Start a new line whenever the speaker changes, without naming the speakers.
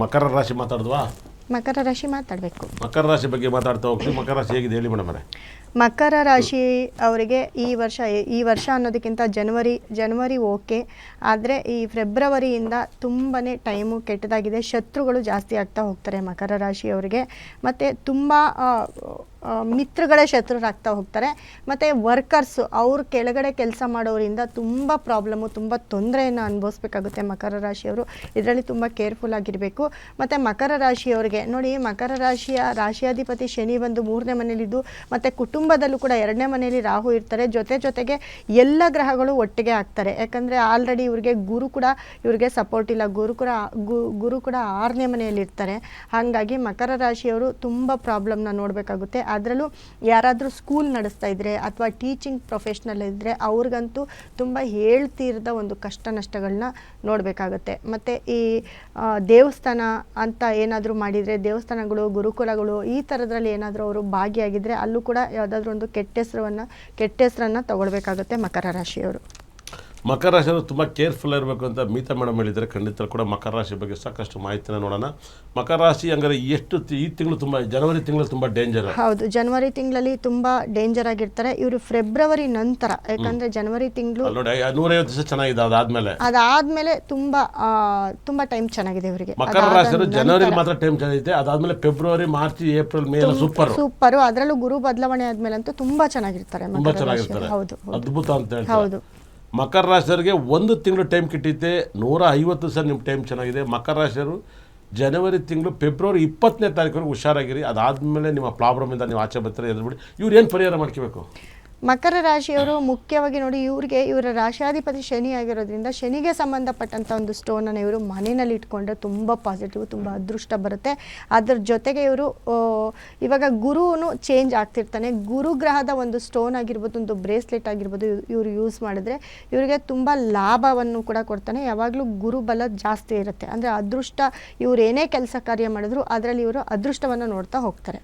ಮಕರ ರಾಶಿ ಮಾತಾಡಿದ್ವಾ?
ಮಕರ ರಾಶಿ ಮಾತಾಡಬೇಕು.
ಮಕರ ರಾಶಿ ಬಗ್ಗೆ ಮಾತಾಡ್ತಾ ಹೋಗ್ತೀವಿ. ಮಕರ ರಾಶಿ ಹೇಗಿದೆ ಹೇಳಿ ಮೇಡಮ್ ಅವರೇ.
ಮಕರ ರಾಶಿ ಅವರಿಗೆ ಈ ವರ್ಷ ಈ ವರ್ಷ ಅನ್ನೋದಕ್ಕಿಂತ ಜನವರಿ ಜನವರಿ ಓಕೆ. ಆದರೆ ಈ ಫೆಬ್ರವರಿಯಿಂದ ತುಂಬಾ ಟೈಮು ಕೆಟ್ಟದಾಗಿದೆ. ಶತ್ರುಗಳು ಜಾಸ್ತಿ ಆಗ್ತಾ ಹೋಗ್ತಾರೆ ಮಕರ ರಾಶಿಯವರಿಗೆ ಮತ್ತು ತುಂಬ ಮಿತ್ರಗಳೇ ಶತ್ರುರಾಗ್ತಾ ಹೋಗ್ತಾರೆ. ಮತ್ತು ವರ್ಕರ್ಸು ಅವ್ರ ಕೆಳಗಡೆ ಕೆಲಸ ಮಾಡೋರಿಂದ ತುಂಬ ಪ್ರಾಬ್ಲಮ್ಮು ತುಂಬ ತೊಂದರೆಯನ್ನು ಅನುಭವಿಸ್ಬೇಕಾಗುತ್ತೆ ಮಕರ ರಾಶಿಯವರು ಇದರಲ್ಲಿ ತುಂಬ ಕೇರ್ಫುಲ್ ಆಗಿರಬೇಕು. ಮತ್ತು ಮಕರ ರಾಶಿಯವರಿಗೆ ನೋಡಿ ಮಕರ ರಾಶಿಯ, ರಾಶಿಯಾಧಿಪತಿ ಶನಿ ಬಂದು ಮೂರನೇ ಮನೇಲಿದ್ದು ಮತ್ತು ಕುಟುಂಬದಲ್ಲೂ ಕೂಡ ಎರಡನೇ ಮನೆಯಲ್ಲಿ ರಾಹು ಇರ್ತಾರೆ. ಜೊತೆ ಜೊತೆಗೆ ಎಲ್ಲ ಗ್ರಹಗಳು ಒಟ್ಟಿಗೆ ಆಗ್ತಾರೆ. ಯಾಕಂದರೆ ಆಲ್ರೆಡಿ ಇವ್ರಿಗೆ ಗುರು ಕೂಡ ಇವ್ರಿಗೆ ಸಪೋರ್ಟ್ ಇಲ್ಲ. ಗುರು ಕೂಡ ಗುರು ಕೂಡ ಆರನೇ ಮನೆಯಲ್ಲಿ ಇರ್ತಾರೆ. ಹಾಗಾಗಿ ಮಕರ ರಾಶಿಯವರು ತುಂಬ ಪ್ರಾಬ್ಲಮ್ನ ನೋಡಬೇಕಾಗುತ್ತೆ. ಅದರಲ್ಲೂ ಯಾರಾದರೂ ಸ್ಕೂಲ್ ನಡೆಸ್ತಾ ಇದ್ದರೆ ಅಥವಾ ಟೀಚಿಂಗ್ ಪ್ರೊಫೆಷ್ನಲ್ ಇದ್ದರೆ ಅವ್ರಿಗಂತೂ ತುಂಬ ಹೇಳ್ತಿರದ ಒಂದು ಕಷ್ಟ ನಷ್ಟಗಳನ್ನ ನೋಡಬೇಕಾಗುತ್ತೆ. ಮತ್ತು ಈ ದೇವಸ್ಥಾನ ಅಂತ ಏನಾದರೂ ಮಾಡಿದರೆ, ದೇವಸ್ಥಾನಗಳು, ಗುರುಕುಲಗಳು ಈ ಥರದ್ರಲ್ಲಿ ಏನಾದರೂ ಅವರು ಭಾಗಿಯಾಗಿದ್ದರೆ ಅಲ್ಲೂ ಕೂಡ ಯಾವುದಾದ್ರೂ ಒಂದು ಕೆಟ್ಟ ಹೆಸರನ್ನು ಕೆಟ್ಟ ಹೆಸರನ್ನು ತಗೊಳ್ಬೇಕಾಗುತ್ತೆ ಮಕರ ರಾಶಿಯವರು.
ಮಕರ ರಾಶಿಯವರು ತುಂಬ ಕೇರ್ಫುಲ್ ಇರಬೇಕು ಅಂತ ಮೀತಾ ಮೇಡಮ್ ಹೇಳಿದ್ದಾರೆ. ಖಂಡಿತ ಕೂಡ ಮಕರ ರಾಶಿ ಬಗ್ಗೆ ಸಾಕಷ್ಟು ಮಾಹಿತಿನ ನೋಡೋಣ. ಮಕರ ರಾಶಿ ಹಂಗಾರೆ ಎಷ್ಟು ಈ ತಿಂಗಳು ತುಂಬ ಜನವರಿ ತಿಂಗಳು ತುಂಬ ಡೇಂಜರ್
ಹೌದು ಜನವರಿ ತಿಂಗಳಲ್ಲಿ ತುಂಬ ಡೇಂಜರ್ ಆಗಿರ್ತಾರೆ. ಇವರು ಫೆಬ್ರವರಿ ನಂತರ ಯಾಕಂದ್ರೆ ಜನವರಿ ತಿಂಗಳು
ನೂರೈವತ್ತು ದಿವಸ ಚೆನ್ನಾಗಿದೆ ಅದಾದ್ಮೇಲೆ
ಅದಾದ್ಮೇಲೆ ತುಂಬಾ ತುಂಬಾ ಟೈಮ್ ಚೆನ್ನಾಗಿದೆ ಇವರಿಗೆ.
ಮಕರ ರಾಶಿ ಜನವರಿ ಮಾತ್ರ ಟೈಮ್ ಚೆನ್ನಾಗಿದೆ ಅದಾದ್ಮೇಲೆ February March April May super super
super ಅದರಲ್ಲೂ ಗುರು ಬದಲಾವಣೆ ಆದ್ಮೇಲಂತೂ ತುಂಬಾ ಚೆನ್ನಾಗಿರ್ತಾರೆ
ತುಂಬಾ ಚೆನ್ನಾಗಿರ್ತಾರೆ.
ಹೌದು.
ಅದ್ಭುತ ಅಂತ ಹೇಳ್ತಾರೆ.
ಹೌದು.
ಮಕರ ರಾಶಿಯವರಿಗೆ ಒಂದು ತಿಂಗಳು ಟೈಮ್ ಕಿಟ್ಟಿತ್ತೆ ನೂರ ಐವತ್ತು ಸರ್ ನಿಮ್ಮ ಟೈಮ್ ಚೆನ್ನಾಗಿದೆ. ಮಕರ ರಾಶಿಯವರು ಜನವರಿ ತಿಂಗಳು ಫೆಬ್ರವರಿ ಇಪ್ಪತ್ತನೇ ತಾರೀಕುವರೆಗೆ ಹುಷಾರಾಗಿರಿ. ಅದಾದಮೇಲೆ ನಿಮ್ಮ ಪ್ರಾಬ್ಲಮಿಂದ ನೀವು ಆಚೆ ಬರ್ತಾರೆ ಎದುರುಬಿಡಿ ಇವ್ರು ಏನು ಪರಿಹಾರ ಮಾಡ್ಕೋಬೇಕು?
ಮಕರ ರಾಶಿಯವರು ಮುಖ್ಯವಾಗಿ ನೋಡಿ ಇವ್ರಿಗೆ ಇವರ ರಾಶಿಯಾಧಿಪತಿ ಶನಿ ಆಗಿರೋದ್ರಿಂದ ಶನಿಗೆ ಸಂಬಂಧಪಟ್ಟಂಥ ಒಂದು ಸ್ಟೋನನ್ನು ಇವರು ಮನೆಯಲ್ಲಿ ಇಟ್ಕೊಂಡ್ರೆ ತುಂಬ ಪಾಸಿಟಿವ್ ತುಂಬ ಅದೃಷ್ಟ ಬರುತ್ತೆ. ಅದ್ರ ಜೊತೆಗೆ ಇವರು ಇವಾಗ ಗುರುನು ಚೇಂಜ್ ಆಗ್ತಿರ್ತಾನೆ. ಗುರು ಗ್ರಹದ ಒಂದು ಸ್ಟೋನ್ ಆಗಿರ್ಬೋದು, ಒಂದು ಬ್ರೇಸ್ಲೆಟ್ ಆಗಿರ್ಬೋದು ಇವರು ಯೂಸ್ ಮಾಡಿದ್ರೆ ಇವರಿಗೆ ತುಂಬ ಲಾಭವನ್ನು ಕೂಡ ಕೊಡ್ತಾನೆ. ಯಾವಾಗಲೂ ಗುರುಬಲ ಜಾಸ್ತಿ ಇರುತ್ತೆ. ಅಂದರೆ ಅದೃಷ್ಟ ಇವರು ಏನೇ ಕೆಲಸ ಕಾರ್ಯ ಮಾಡಿದ್ರು ಅದರಲ್ಲಿ ಇವರು ಅದೃಷ್ಟವನ್ನು ನೋಡ್ತಾ ಹೋಗ್ತಾರೆ.